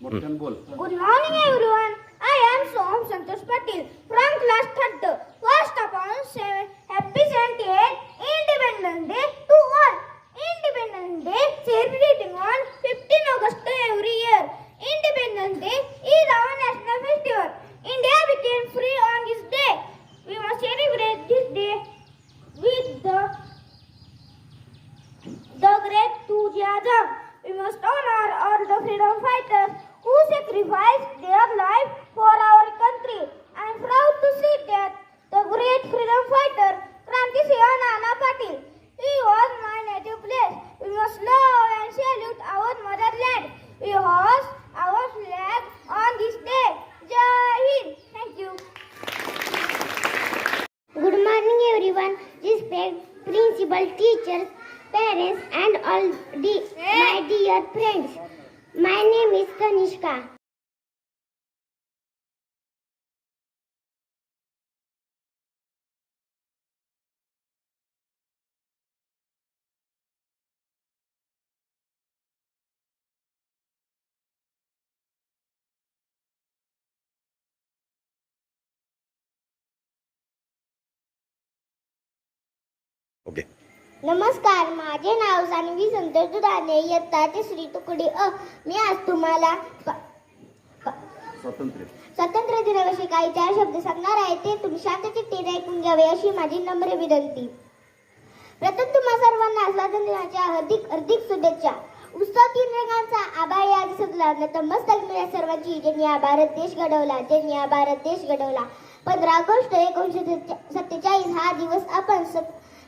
Good morning everyone. I am Som Santosh Patil from class 3rd. First all 7 happy 78th Independence Day to all. Independence Day celebrating on 15 August every year. Independence Day is our national festival. India became free on this está Okay. नमस्कार माझे नाव सानवी संतोष दुधाने इयत्ता तिसरी तुकडी अ. मी आज तुम्हाला स्वातंत्र्य. स्वातंत्र्य दिनाविषयी काही चार शब्द सांगणार आहे. ते तुम्ही शांत चित्तेने ऐकून घ्यावे अशी माझी नम्र विनंती. प्रथम तुम्हा सर्वांना स्वातंत्र्य दिनाच्या हार्दिक हार्दिक शुभेच्छा. उत्सव तीन रंगांचा आभाळ या दिसत लागला तर मस्तक मिळ्या सर्वांची ज्यांनी हा भारत देश घडवला ज्यांनी हा भारत देश घडवला. पंधरा ऑगस्ट एकोणीसशे सत्तेचाळीस हा दिवस आपण स-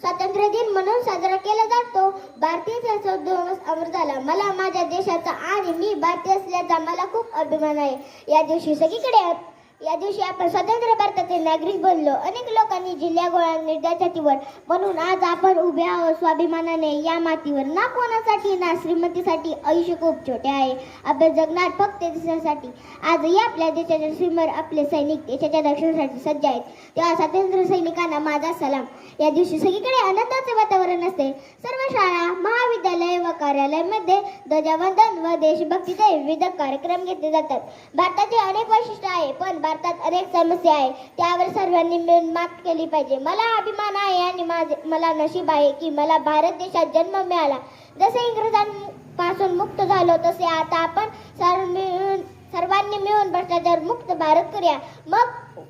स्वातंत्र्य दिन म्हणून साजरा केला जातो. भारतीय संसद दिवस अमर झाला. मला माझ्या देशाचा आणि मी भारतीय असल्याचा मला खूप अभिमान आहे. या दिवशी सगळीकडे या दिवशी आपण स्वतंत्र भारताचे नागरिक बनलो. अनेक लोकांनी जिल्ह्या गोळा निर्देशातीवर म्हणून आज आपण उभे आहोत स्वाभिमानाने. या मातीवर. ना कोणासाठी ना श्रीमतीसाठी. आयुष्य खूप छोटे आहे. आपण जगणार फक्त देशासाठी. आजही आपल्या देशाच्या सीमेवर आपले सैनिक देशाच्या रक्षणासाठी सज्ज आहेत. तेव्हा स्वातंत्र्य सैनिकांना माझा सलाम. या दिवशी सगळीकडे आनंदाचे वातावरण असते. सर्व शाळा महाविद्यालय व कार्यालयामध्ये ध्वजवंदन व देशभक्तीचे विविध कार्यक्रम घेतले जातात. भारताचे अनेक वैशिष्ट्य आहे पण भारतात अनेक समस्या आहे. त्यावर सर्वांनी मिळून मात केली पाहिजे. मला अभिमान आहे आणि माझे मला नशीब आहे की मला भारत देशात जन्म मिळाला. जसे इंग्रजांपासून मुक्त झालो तसे आता आपण सर्व मिळून सर्वांनी मिळून भ्रष्टाचार मुक्त भारत करूया. मग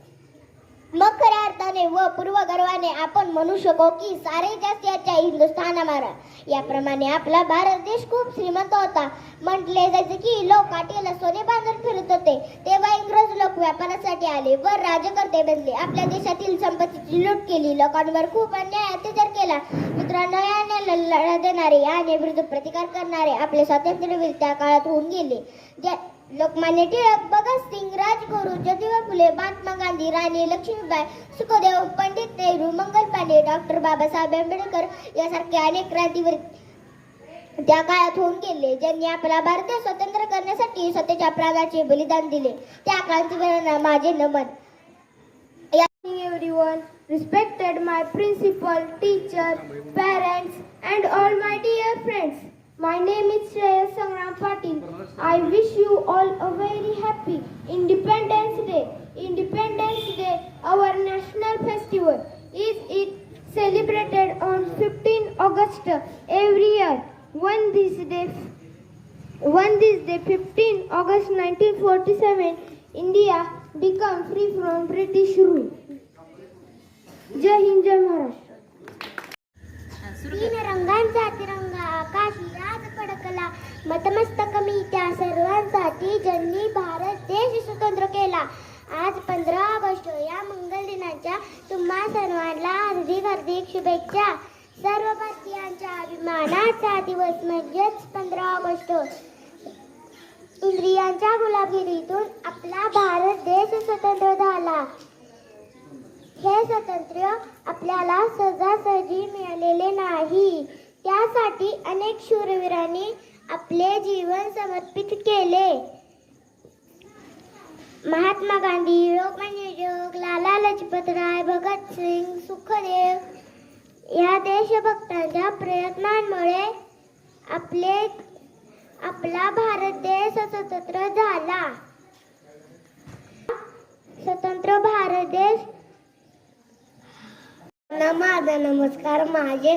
मग खऱ्या अर्थाने व पूर्वगर्वाने आपण म्हणू शकतो की सारे जास्तीच्या हिंदुस्थान मारा याप्रमाणे आपला भारत देश खूप श्रीमंत होता. म्हटले जायचे की लोक काठीला सोने बांधून फिरत होते. तेव्हा इंग्रज लोक व्यापारासाठी आले व राजकर्ते बनले. आपल्या देशातील संपत्तीची लूट केली. लोकांवर खूप अन्याय अत्याचार केला. मित्रांनो याने लढा देणारे आणि विरुद्ध प्रतिकार करणारे आपले स्वातंत्र्यवीर त्या काळात होऊन गेले. ज्या लोकमान्य टिळक भगतसिंग राजगुरू ज्योतिबा फुले महात्मा गांधी राणी लक्ष्मीबाई सुखदेव पंडित नेहरू मंगल पांडे डॉक्टर बाबासाहेब आंबेडकर यासारखे अनेक क्रांतीवर त्या काळात होऊन गेले ज्यांनी आपला भारत स्वतंत्र करण्यासाठी स्वतःच्या प्राणाचे बलिदान दिले. त्या क्रांतीवीरांना माझे नमन. Everyone, respected my principal teacher parents, and all my dear friends my name is Shreyas I wish you all a very happy Independence Day. Independence Day, our national festival, is it celebrated on 15 August every year. On this day, one this day, 15 August 1947, India became free from British rule. Jai Hind, Jai Maharashtra. तीन रंगांचा तिरंगा आकाश आज फडकला मतमस्तक मी त्या सर्वांसाठी ज्यांनी भारत देश स्वतंत्र केला. आज पंधरा ऑगस्ट या मंगल दिनाच्या तुम्हा सर्वांना हार्दिक हार्दिक शुभेच्छा. सर्व भारतीयांच्या अभिमानाचा दिवस म्हणजेच पंधरा ऑगस्ट. इंद्रियांच्या गुलाबगिरीतून आपला भारत देश स्वतंत्र झाला. हे स्वातंत्र्य आपल्याला सहजासहजी मिळालेले नाही. त्यासाठी अनेक शूरवीरांनी आपले जीवन समर्पित केले. महात्मा गांधी लोकमान्य टिळक लाला लजपतराय भगतसिंग सुखदेव या देशभक्तांच्या प्रयत्नांमुळे आपले आपला भारत देश स्वतंत्र झाला. स्वतंत्र भारत देश माझा नमस्कार. माझे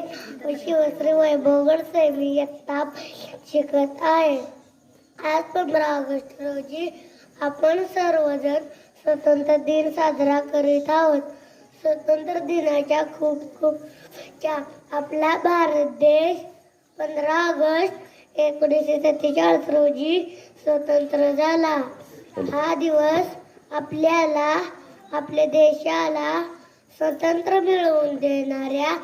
शिवश्री वैभवगड गडसे ताप शिकत आहे. आज पंधरा ऑगस्ट रोजी आपण सर्वजण स्वतंत्र दिन साजरा करीत आहोत. स्वतंत्र दिनाच्या खूप खूप च्या आपला भारत देश पंधरा ऑगस्ट एकोणीसशे सत्तेचाळीस रोजी स्वतंत्र झाला. हा दिवस आपल्याला आपल्या देशाला स्वतंत्र मिळवून देणाऱ्या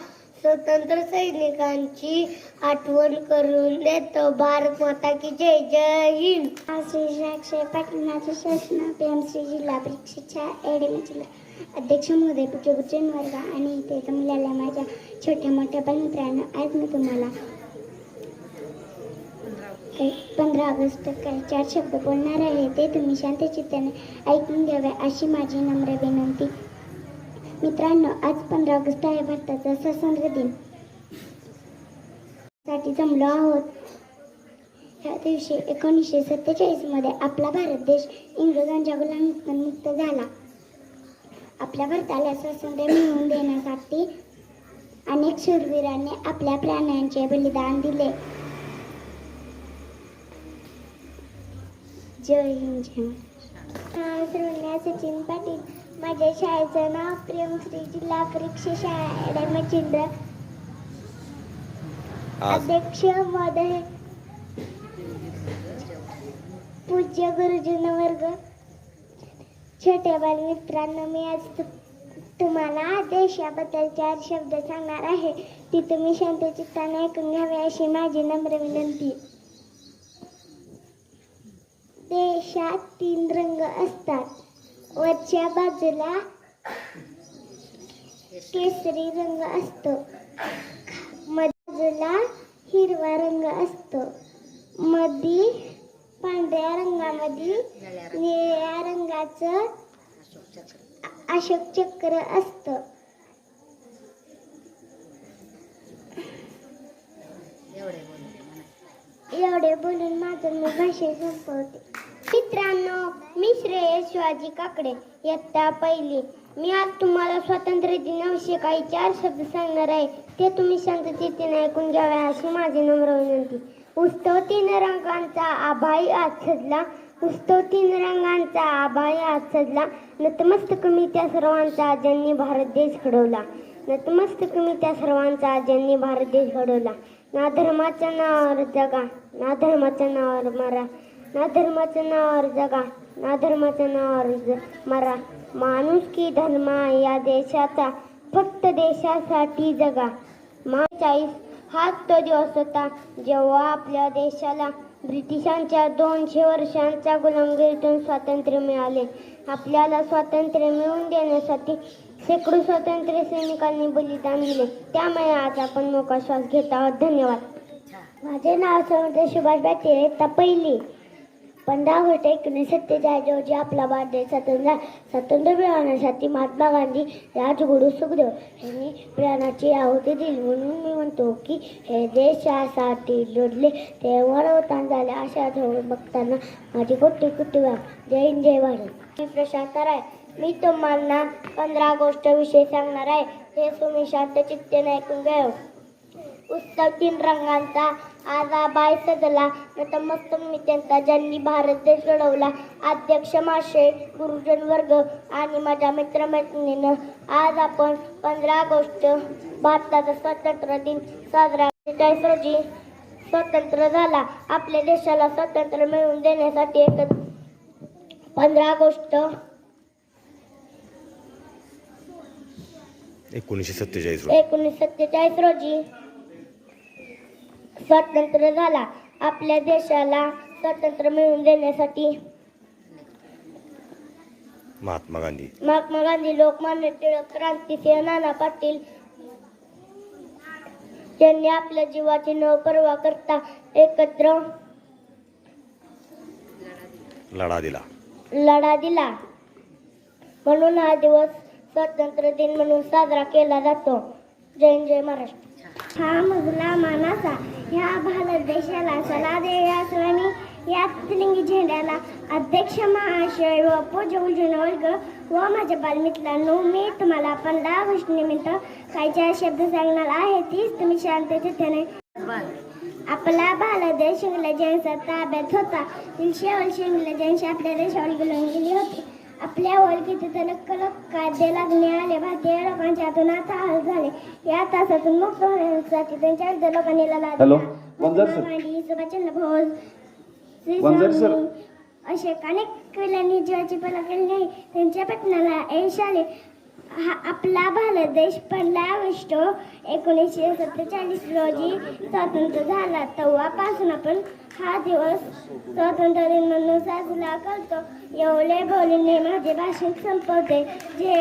स्वतंत्र सैनिकांची आठवण करून देतो. भारत माता की जय जय हिंद. श्री अक्षय पाटील माझे शासन पी एम जिल्हा परीक्षेच्या एडमिशन अध्यक्ष महोदय पुढचे वर्ग आणि इथे जमलेल्या माझ्या छोट्या मोठ्या मित्रांनो आज मी तुम्हाला पंधरा ऑगस्ट काही चार शब्द बोलणार आहे. ते तुम्ही शांत चित्ताने ऐकून घ्यावे अशी माझी नम्र विनंती. मित्रांनो आज पंधरा ऑगस्ट आहे भारताचा स्वातंत्र्य दिन. साठी जमलो आहोत. ह्या दिवशी एकोणीसशे सत्तेचाळीसमध्ये आपला भारत देश इंग्रजांच्या गुलामीतून मुक्त झाला. आपल्या भारताला स्वातंत्र्य मिळवून देण्यासाठी अनेक शूरवीरांनी आपल्या प्राण्यांचे बलिदान दिले. जय हिंद. जय महाराष्ट्र. सचिन पाटील माझ्या शाळेचं नाव प्रेमश्री जिल्हा परीक्षा शाळा एडमचिंद्र आज अध्यक्ष महोदय. पूज्य गुरुजन वर्ग. छोट्या बालमित्रांनो मी आज तुम्हाला देशाबद्दल चार शब्द सांगणार आहे. ती तुम्ही शांत चित्ताने ऐकून घ्यावे अशी माझी नम्र विनंती. देशात तीन रंग असतात. वरच्या बाजूला केसरी रंग असतो. बाजूला हिरवा रंग असतो. मधी पांढऱ्या रंगामध्ये निळ्या रंगाचं अशोक चक्र असतं. एवढे बोलून माझं मी भाषण संपवते. मित्रांनो मी श्रेयस शिवाजी काकडे इयत्ता पहिली. मी आज तुम्हाला स्वातंत्र्य दिनाविषयी काही चार शब्द सांगणार आहे. ते तुम्ही शांततेने ऐकून घ्यावे अशी माझी नम्र विनंती. उत्सव तीन रंगांचा आभाई आज सजला. उत्सव तीन रंगांचा आभाई आज सजला. नतमस्तक मी त्या सर्वांचा ज्यांनी भारत देश घडवला. नतमस्तक मी त्या सर्वांचा ज्यांनी भारत देश घडवला. ना धर्माच्या नावावर जगा. ना धर्माच्या नावावर मरा. ना धर्माच्या नावावर जगा ना धर्माच्या नावावर ज- मरा. माणूस की धर्म या देशाचा फक्त देशासाठी जगा. चाळीस हाच तो दिवस होता जेव्हा आपल्या देशाला ब्रिटिशांच्या दोनशे वर्षांच्या गुलामगिरीतून स्वातंत्र्य मिळाले. आपल्याला स्वातंत्र्य मिळवून देण्यासाठी शेकडो स्वातंत्र्य सैनिकांनी बलिदान दिले. त्यामुळे आज आपण मोका श्वास घेत आहोत. धन्यवाद. माझे नाव सुभाष पाटील पहिली पंधरा ऑगस्ट एकोणीसशे सत्तेचाळीस रोजी आपला भारत देश स्वातंत्र्य स्वातंत्र्य मिळवण्यासाठी महात्मा गांधी राजगुरू सुखदेव यांनी प्राणाची आहुती दिली. म्हणून मी म्हणतो की हे देशासाठी लढले ते वरवतान झाले अशा ठेवून बघताना माझी कोटी कुटुंब जय हिंद जय भारत. मी प्रशांत राय मी तुम्हाला पंधरा ऑगस्ट विषयी सांगणार आहे. हे तुम्ही शांत चित्तेने ऐकून घ्या. उत्सव तीन रंगांचा आज आबाई सजला. नतमस्तक मी त्यांचा ज्यांनी भारत देश घडवला. अध्यक्ष माशे गुरुजन वर्ग आणि माझ्या मित्रमैत्रिणीनं आज आपण पंधरा ऑगस्ट भारताचा स्वातंत्र्य दिन साजरा चाळीस रोजी स्वतंत्र झाला. आपल्या देशाला स्वातंत्र्य मिळवून देण्यासाठी एक पंधरा ऑगस्ट एकोणीसशे सत्तेचाळीस एकोणीसशे सत्तेचाळीस रोजी स्वातंत्र्य झाला. आपल्या देशाला स्वातंत्र्य मिळवून देण्यासाठी महात्मा गांधी. महात्मा गांधी लोकमान्य टिळक क्रांतिसिंह नाना पाटील यांनी आपल्या जीवाची न पर्वा करता एकत्र लढा दिला. लढा दिला. म्हणून हा दिवस स्वातंत्र्य दिन म्हणून साजरा केला जातो. जय जय महाराष्ट्र. हा मजला मानाचा. ह्या भारत देशाला सला देण्यासाठी या तिलिंगी झेंड्याला अध्यक्ष महाशय व पूजन वर्ग व माझ्या बालमित्रांनो मी तुम्हाला पंधरा ऑगस्ट निमित्त काही शब्द सांगणार आहे तीच तुम्ही शांततेने आपला भारत देश इंग्लजांचा ताब्यात होता. तीनशे वर्ष इंग्लजांशी आपल्या देशावर गेली होती. आपल्या ओळखीचे तर कलक कायदे लागणे आले भारतीय लोकांच्या हातून आता हाल झाले या तासातून मुक्त होण्यासाठी त्यांच्या विरुद्ध लोकांनी लढा hello. Vanjar sir. Subhashchandra Bose Shri sir. असे अनेक किल्ल्यांनी जीवाची पला केली नाही त्यांच्या पटनाला यश आले हा आपला भारत देश पंधरा ऑगस्ट एकोणीसशे सत्तेचाळीस रोजी स्वतंत्र झाला. तेव्हापासून आपण हा दिवस स्वातंत्र्य दिन म्हणून साजरा करतो. एवढे बोलीने माझे भाषण संपवते. जे